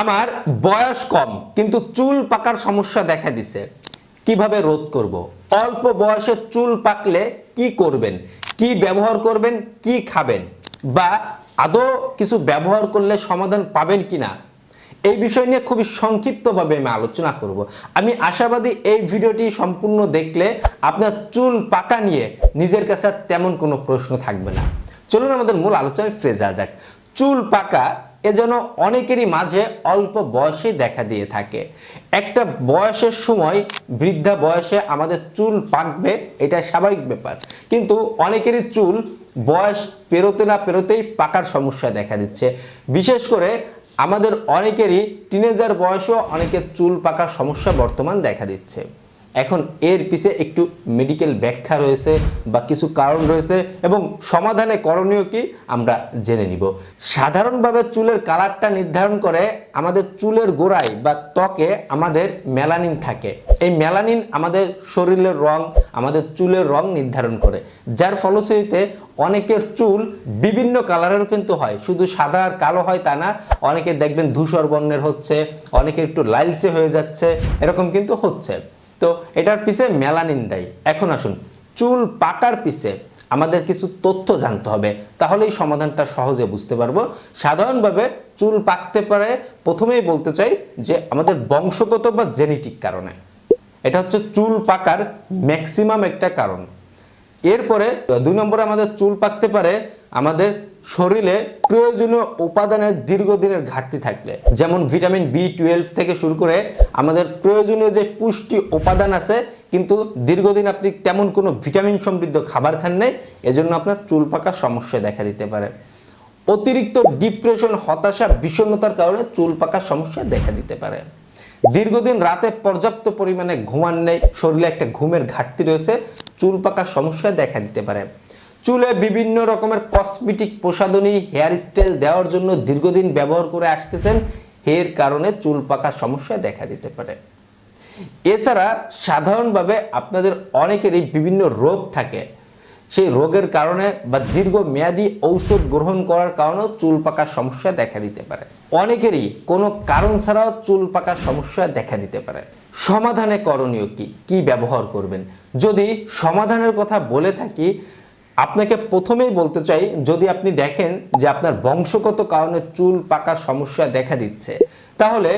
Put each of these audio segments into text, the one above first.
আমার বয়স কম, কিন্তু চুল পাকার সমস্যা দেখা দিছে। কীভাবে রোধ করব। অল্প বয়সে চুল পাকলে কি করবেন? কি ব্যবহার করবেন? কি খাবেন? বা আদৌ কিছু ব্যবহার করলে সমাধান পাবেন কিনা? এই বিষয় নিয়ে খুবই সংক্ষিপ্তভাবে আমি আলোচনা করব। আমি আশাবাদী এই ভিডিওটি সম্পূর্ণ দেখলে আপনার চুল পাকা নিয়ে নিজের কাছে তেমন কোনো প্রশ্ন থাকবে না। চলুন আমাদের মূল আলোচনায় ফিরে যাওয়া যাক। চুল পাকা এ যেন অনেকেরই মাঝে অল্প বয়সেই দেখা দিয়ে থাকে। একটা বয়সের সময় বৃদ্ধা বয়সে আমাদের চুল পাকবে, এটা স্বাভাবিক ব্যাপার। কিন্তু অনেকেরই চুল বয়স পেরোতে না পেরোতেই পাকার সমস্যা দেখা দিচ্ছে। বিশেষ করে আমাদের অনেকেরই টিনেজার বয়সেও অনেকের চুল পাকার সমস্যা বর্তমান দেখা দিচ্ছে। এখন এর পিছে একটু মেডিকেল ব্যাখ্যা রয়েছে বা কিছু কারণ রয়েছে এবং সমাধানে করণীয় কি আমরা জেনে নিব। সাধারণভাবে চুলের কালারটা নির্ধারণ করে আমাদের চুলের গোড়ায় বা ত্বকে আমাদের মেলানিন থাকে। এই মেলানিন আমাদের শরীরের রং, আমাদের চুলের রং নির্ধারণ করে। যার ফলশ্রুতিতে অনেকের চুল বিভিন্ন কালারের কিন্তু হয়। শুধু সাদা আর কালো হয় তা না, অনেকে দেখবেন ধূসর বর্ণের হচ্ছে, অনেকে একটু লালচে হয়ে যাচ্ছে, এরকম কিন্তু হচ্ছে। তো এটার পিছে মেলানিন দেয়। এখন আসুন, চুল পাকার পিছে আমাদের কিছু তথ্য জানতে হবে। তাহলেই সমাধানটা সহজে বুঝতে পারব। সাধারণভাবে চুল পাকতে পারে, প্রথমেই বলতে চাই যে আমাদের বংশগত বা জেনেটিক কারণে। এটা হচ্ছে চুল পাকার ম্যাক্সিমাম একটা কারণ। এরপরে দুই নম্বরে আমাদের চুল পাকতে পারে, আমাদের শরীরে প্রয়োজনীয় উপাদানের দীর্ঘদিনের ঘাটতি থাকলে, যেমন ভিটামিন বি টুয়েলভ থেকে শুরু করে আমাদের প্রয়োজনীয় যে পুষ্টি উপাদান আছে, কিন্তু দীর্ঘদিন আপনি তেমন কোনো ভিটামিন সমৃদ্ধ খাবার খান নাই, এজন্য আপনার চুল পাকার সমস্যা দেখা দিতে পারে। অতিরিক্ত ডিপ্রেশন, হতাশা, বিষণ্ণতার কারণে চুল পাকার সমস্যা দেখা দিতে পারে। দীর্ঘদিন রাতে পর্যাপ্ত পরিমাণে ঘুমান নেই, শরীরে একটা ঘুমের ঘাটতি রয়েছে, চুল পাকার সমস্যা দেখা দিতে পারে। চুলে বিভিন্ন রকমের কসমেটিক প্রসাধনী, হেয়ার স্টাইল দেওয়ার জন্য দীর্ঘদিন ব্যবহার করে আসতেছেন। এর কারণে চুল পাকার সমস্যা দেখা দিতে পারে। এছাড়া সাধারণভাবে আপনাদের অনেকেরই বিভিন্ন রোগ থাকে। সেই রোগের কারণে বা দীর্ঘ মেয়াদী ঔষধ গ্রহণ করার কারণেও চুল পাকার সমস্যা দেখা দিতে পারে। অনেকেরই কোনো কারণ ছাড়াও চুল পাকার সমস্যা দেখা দিতে পারে। সমাধানে করণীয় কি? কি ব্যবহার করবেন? যদি সমাধানের কথা বলে থাকি আপনাকে প্রথমেই বলতে চাই, যদি আপনি দেখেন যে আপনার বংশগত কারণে চুল পাকার সমস্যা দেখা দিচ্ছে, তাহলে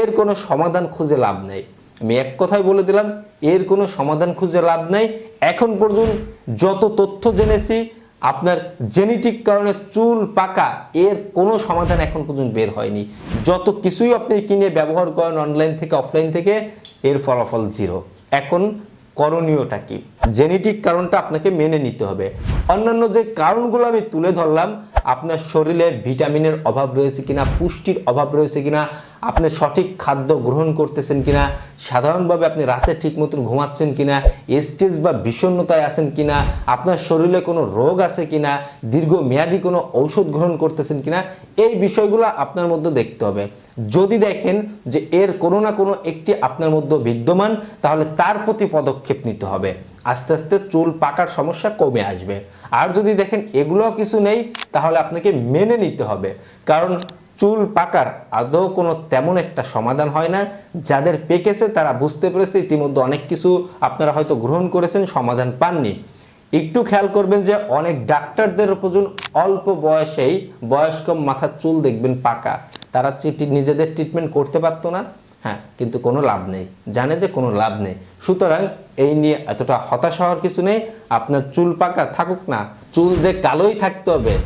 এর কোনো সমাধান খুঁজে লাভ নেই। আমি এক কথায় বলে দিলাম, এর কোনো সমাধান খুঁজে লাভ নেই। এখন পর্যন্ত যত তথ্য জেনেছি, আপনার জেনেটিক কারণে চুল পাকা, এর কোনো সমাধান এখন পর্যন্ত বের হয়নি। যত কিছুই আপনি কিনে ব্যবহার করেন অনলাইন থেকে অফলাইন থেকে, এর ফলাফল জিরো এখন করণীয়টা কি? জেনেটিক কারণটা আপনাকে মেনে নিতে হবে। অন্যান্য যে কারণগুলো আমি তুলে ধরলাম আপনার শরীরে ভিটামিনের অভাব রয়েছে কিনা, পুষ্টির অভাব রয়েছে কিনা, আপনি সঠিক খাদ্য গ্রহণ করতেছেন কিনা, সাধারণভাবে আপনি রাতে ঠিক মতন ঘুমাচ্ছেন কিনা স্টেজ বা বিষণ্ণতায় আছেন কিনা, আপনার শরীরে কোনো রোগ আছে কিনা দীর্ঘ মেয়াদি কোনো ঔষধ গ্রহণ করতেছেন কিনা, এই বিষয়গুলো আপনার মধ্যে দেখতে হবে। যদি দেখেন যে এর কোনো না কোনো একটি আপনার মধ্যে বিদ্যমান, তাহলে তার প্রতি পদক্ষেপ নিতে হবে। আস্তে আস্তে চুল পাকার সমস্যা কমে আসবে। আর যদি দেখেন এগুলো কিছু নেই তাহলে আপনাকে মেনে নিতে হবে। কারণ চুল পাকার আদৌ কোনো তেমন একটা সমাধান হয় না। যাদের পেকেছে তারা বুঝতে পেরেছে, ইতিমধ্যে অনেক কিছু আপনারা হয়তো গ্রহণ করেছেন, সমাধান পাননি। একটু খেয়াল করবেন যে অনেক ডাক্তারদের উপজন অল্প বয়সেই বয়স্ক মাথার চুল দেখবেন পাকা। তারা নিজেদের ট্রিটমেন্ট করতে পারতো না। হ্যাঁ কিন্তু কোনো লাভ নেই। জানে যে কোনো লাভ নেই। সুতরাং এই নিয়ে এতটা হতাশ হওয়ার কিছু নেই। আপনার চুল পাকা থাকুক না। চুল যে কালোই থাকতে হবে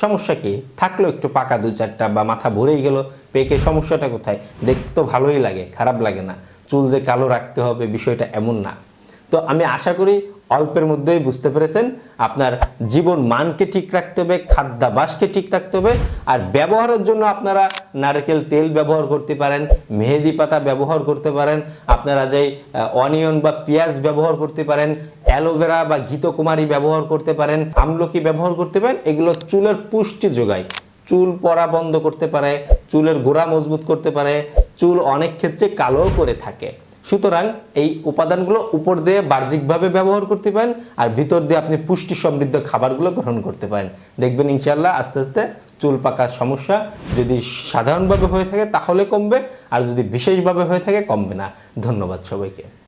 সমস্যা কি? থাকল একটু পাকা দু চারটা বা মাথা ভরেই গেল, পেকে সমস্যাটা কোথায়? দেখতে তো ভালোই লাগে, খারাপ লাগে না। চুল যে কালো রাখতে হবে বিষয়টা এমন না। তো আমি আশা করি অল্পের মধ্যেই বুঝতে পেরেছেন, আপনার জীবন মানকে ঠিক রাখতে হবে, খাদ্যাভাসকে ঠিক রাখতে হবে, আর ব্যবহারের জন্য আপনারা নারকেল তেল ব্যবহার করতে পারেন, মেহেদি পাতা ব্যবহার করতে পারেন, আপনারা যেই অনিয়ন বা পেঁয়াজ ব্যবহার করতে পারেন অ্যালোভেরা বা ঘিতকুমারী ব্যবহার করতে পারেন, আমলকি ব্যবহার করতে পারেন, এগুলো চুলের পুষ্টি যোগায়। চুল পরা বন্ধ করতে পারে, চুলের গোড়া মজবুত করতে পারে, চুল অনেক ক্ষেত্রে কালো করে থাকে। সুতরাং এই উপাদানগুলো উপর দিয়ে বাহ্যিকভাবে ব্যবহার করতে পারেন আর ভিতর দিয়ে আপনি পুষ্টি সমৃদ্ধ খাবারগুলো গ্রহণ করতে পারেন। দেখবেন ইনশাল্লাহ আস্তে আস্তে চুল পাকার সমস্যা যদি সাধারণভাবে হয়ে থাকে তাহলে কমবে, আর যদি বিশেষভাবে হয়ে থাকে কমবে না। ধন্যবাদ সবাইকে।